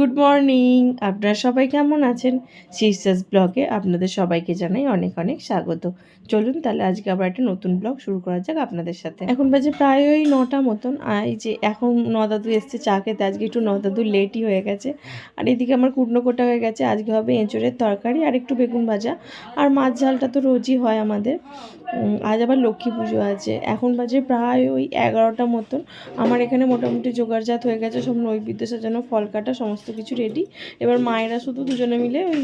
Good morning আপনারা সবাই কেমন আছেন? সিস্টার্স ব্লগে আপনাদের সবাইকে জানাই অনেক অনেক স্বাগত। চলুন তাহলে আজকে আবার একটা নতুন ব্লগ শুরু করা যাক আপনাদের সাথে। এখন বাজে প্রায় ওই নটা মতন। এই যে এখন নদাদু এসছে চা খেতে। আজকে একটু নদাদু লেটই হয়ে গেছে। আর এদিকে আমার কুটনো কোটা হয়ে গেছে। আজকে হবে এঁচড়ের তরকারি আর একটু বেগুন ভাজা। আর মাছ ঝালটা তো রোজই হয় আমাদের। আজ আবার লক্ষ্মী পুজো আছে। এখন বাজে প্রায় ওই এগারোটা মতন। আমার এখানে মোটামুটি জোগাড়জাত হয়ে গেছে। সব নৈবেদ্য সাজানো, ফল কাটা, সমস্ত কিছু রেডি এবার মায়েরা শুধু দুজনে মিলে ওই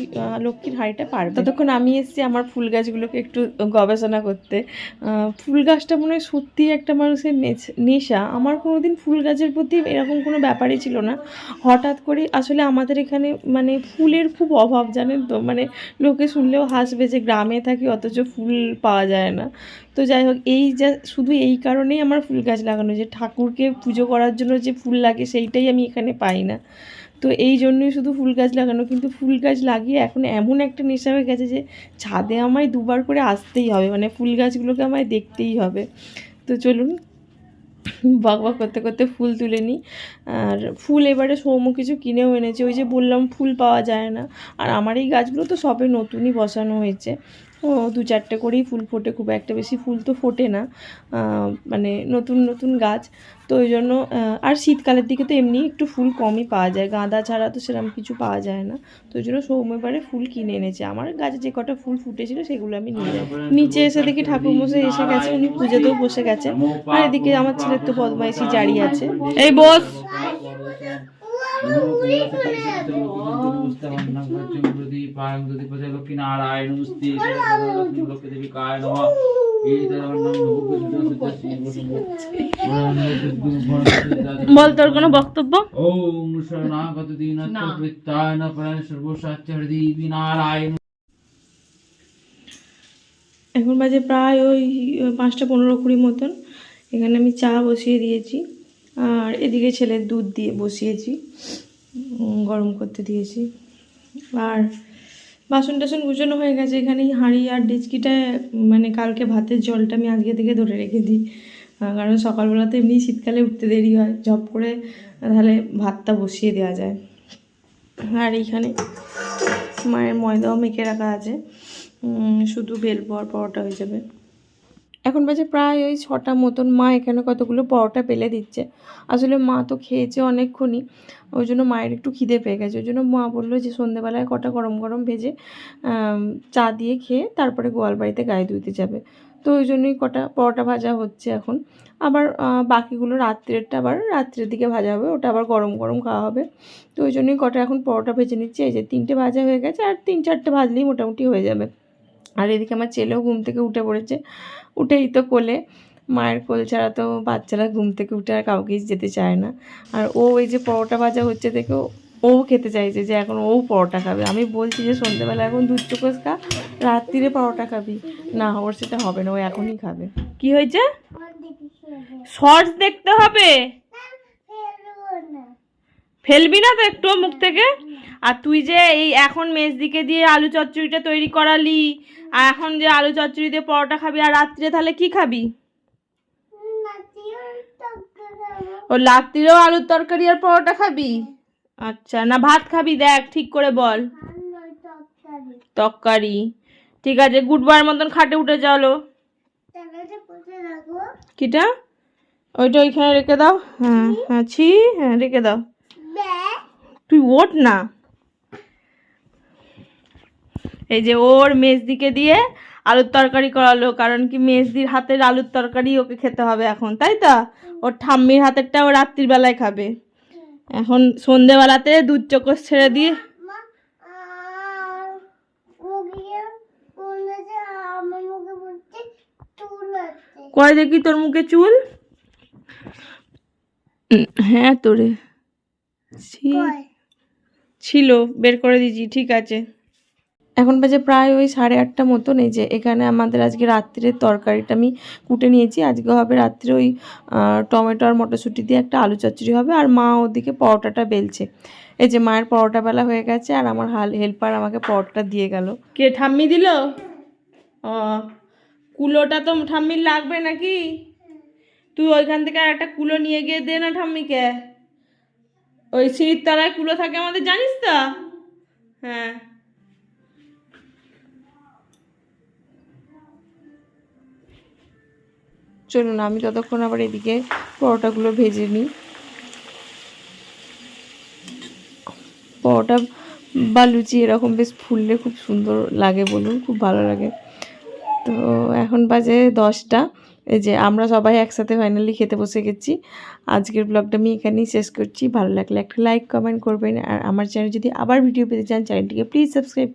লক্ষ্মীর হাঁড়িটা পারবে। ততক্ষণ আমি এসেছি আমার ফুল গাছগুলোকে একটু গবেষণা করতে। ফুল গাছটা মনে হয় সত্যিই একটা মানুষের নেশা। আমার কোনোদিন ফুল গাছের প্রতি এরকম কোনো ব্যাপারই ছিল না। হঠাৎ করে আসলে আমাদের এখানে মানে ফুলের খুব অভাব, জানেন তো? মানে লোকে শুনলেও হাসবে যে গ্রামে থাকি, অথচ ফুল পাওয়া যায় না। তো যাই হোক, এই যা, শুধু এই কারণেই আমার ফুল গাছ লাগানো। যে ঠাকুরকে পুজো করার জন্য যে ফুল লাগে, সেইটাই আমি এখানে পাই না। তো এই জন্যই শুধু ফুল গাছ লাগানো। কিন্তু ফুল গাছ লাগিয়ে এখন এমন একটা নেশা হয়ে গেছে যে ছাদে আমায় দুবার করে আসতেই হবে। মানে ফুল গাছগুলোকে আমায় দেখতেই হবে। তো চলুন, বক বক করতে করতে ফুল তুলে নিই। আর ফুল এবারে সৌম্য কিছু কিনেও এনেছে। ওই যে বললাম, ফুল পাওয়া যায় না। আর আমার এই গাছগুলো তো সবে নতুনই বসানো হয়েছে। ও দু চারটে করেই ফুল ফোটে, খুব একটা বেশি ফুল তো ফোটে না মানে নতুন নতুন গাছ। তো ওই জন্য আর শীতকালের দিকে তো এমনি একটু ফুল কমই পাওয়া যায়, গাঁদা ছাড়া তো সেরকম কিছু পাওয়া যায় না। তো ওই জন্য সৌম্য এবারে ফুল কিনে এনেছে। আমার গাছে যে কটা ফুল ফুটেছিল সেগুলো আমি নিয়ে যাই নিচে এসে দেখি ঠাকুরমশাই এসে গেছে, উনি পুজোতেও বসে গেছে। আর এদিকে আমার ছেলের তো বদমাইশি জারি আছে। এই বস! বল তোর কোনো বক্তব্য? ওম শরণাগত দীনত্বৃত্তায় ন পরায়ণ সর্বসাচ্য হৃদয় বিনারায়ণ এখন বাজে প্রায় ওই পাঁচটা পনেরো কুড়ি মতন। এখানে আমি চা বসিয়ে দিয়েছি। আর এদিকে ছেলের দুধ দিয়ে বসিয়েছি গরম করতে দিয়েছি। আর বাসন টাসন গুছানো হয়ে গেছে এখানে হাঁড়ি আর ডেচকিটায় মানে কালকে ভাতের জলটা আমি আজকে থেকে ধরে রেখে দিই। কারণ সকালবেলা তো এমনি শীতকালে উঠতে দেরি হয়, জব করে তাহলে ভাতটা বসিয়ে দেওয়া যায়। আর এইখানে মায়ের ময়দাও মেখে রাখা আছে শুধু বেল পর পরোটা হয়ে যাবে। এখন বাজে প্রায় ওই ছটা মতন। মা এখানে কতগুলো পরোটা পেলে দিচ্ছে। আসলে মা তো খেয়েছে অনেকক্ষণই। ওই জন্য মায়ের একটু খিদে পেয়ে গেছে। ওই জন্য মা বলল যে, সন্ধেবেলায় কটা গরম গরম ভেজে চা দিয়ে খেয়ে তারপরে গোয়াল বাড়িতে গায়ে ধুইতে যাবে। তো ওই জন্যই কটা পরোটা ভাজা হচ্ছে এখন। আবার বাকিগুলো রাত্রেরটা আবার রাত্রের দিকে ভাজা হবে। ওটা আবার গরম গরম খাওয়া হবে। তো ওই জন্যই কটা এখন পরোটা ভেজে নিচ্ছে। এই যে তিনটে ভাজা হয়ে গেছে আর তিন চারটে ভাজলেই মোটামুটি হয়ে যাবে। আর এদিকে আমার ছেলেও ঘুম থেকে উঠে পড়েছে। উঠেই তো কোলে। মায়ের কোল ছাড়া তো বাচ্চারা ঘুম থেকে উঠে আর কাউকেই যেতে চায় না। আর ও এই যে পরোটা ভাজা হচ্ছে দেখে ও- খেতে চাইছে যে এখন ও পরোটা খাবে। আমি বলছি যে সন্ধ্যেবেলা এখন দুধ চোখোস খা, রাত্রিরে পরোটা খাবি। না, ওর সেটা হবে না, ও এখনই খাবে। কি হয়েছে? শর্টস দেখতে হবে? ফেলবি না তো একটু মুখ থেকে? আর তুই যে এই এখন মেজদিকে দিয়ে আলু চচ্চড়িটা তৈরি করালি আর এখন যে আলু চচ্চড়ি দিয়ে পরোটা খাবি আর রাত্রে তাহলে কি খাবি? ও রাত্রিরেও আলুর তরকারি আর পরোটা খাবি? আচ্ছা না ভাত খাবি? দেখ ঠিক করে বল। তরকারি। ঠিক আছে গুডবার মতন খাটে উঠে চলো। কিটা? ওইটা ওইখানে রেখে দাও। হ্যাঁ হ্যাঁ ছি হ্যাঁ রেখে দাও। তুই ওঠ না। এই যে ওর মেজদিকে দিয়ে আলুর তরকারি করালো কারণ কি মেজদির হাতের আলুর তরকারি ওকে খেতে হবে এখন তাই তো? ওর ঠাম্মির হাতেরটা ও রাত্রির বেলায় খাবে। এখন সন্ধেবেলাতে দুধ চকস ছেড়ে দিয়ে কয় দেখি তোর মুখে চুল? হ্যাঁ তোরে। ছি- ছিল বের করে দিয়েছি ঠিক আছে। এখন বাজে প্রায় ওই সাড়ে আটটা মতন। এই যে এখানে আমাদের আজকে রাত্রের তরকারিটা আমি কুটে নিয়েছি। আজকে হবে রাত্রে ওই টমেটো আর মটরশুঁটি দিয়ে একটা আলু চচ্চড়ি হবে আর মা ওদিকে পরোটাটা বেলছে। এই যে মায়ের পরোটা বেলা হয়ে গেছে আর আমার হাল, হেল্পার আমাকে পরোটা দিয়ে গেল। কে ঠাম্মি দিল? কুলোটা তো ঠাম্মির লাগবে নাকি? তুই ওইখান থেকে আর একটা কুলো নিয়ে গিয়ে দে না ঠাম্মিকে। ওই সিঁড়ির তারায় কুলো থাকে আমাদের, জানিস তো? হ্যাঁ। চলুন, আমি ততক্ষণ আবার এদিকে পরোটাগুলো ভেজে নিই। পরোটা বা লুচি এরকম বেশ ফুললে খুব সুন্দর লাগে বলুন, খুব ভালো লাগে। তো এখন বাজে দশটা। এই যে আমরা সবাই একসাথে ফাইনালি খেতে বসে গেছি। আজকের ব্লগটা আমি এখানেই শেষ করছি। ভালো লাগলে একটা লাইক কমেন্ট করবেন। আর আমার চ্যানেল যদি আবার ভিডিও পেতে চান চ্যানেলটিকে প্লিজ সাবস্ক্রাইব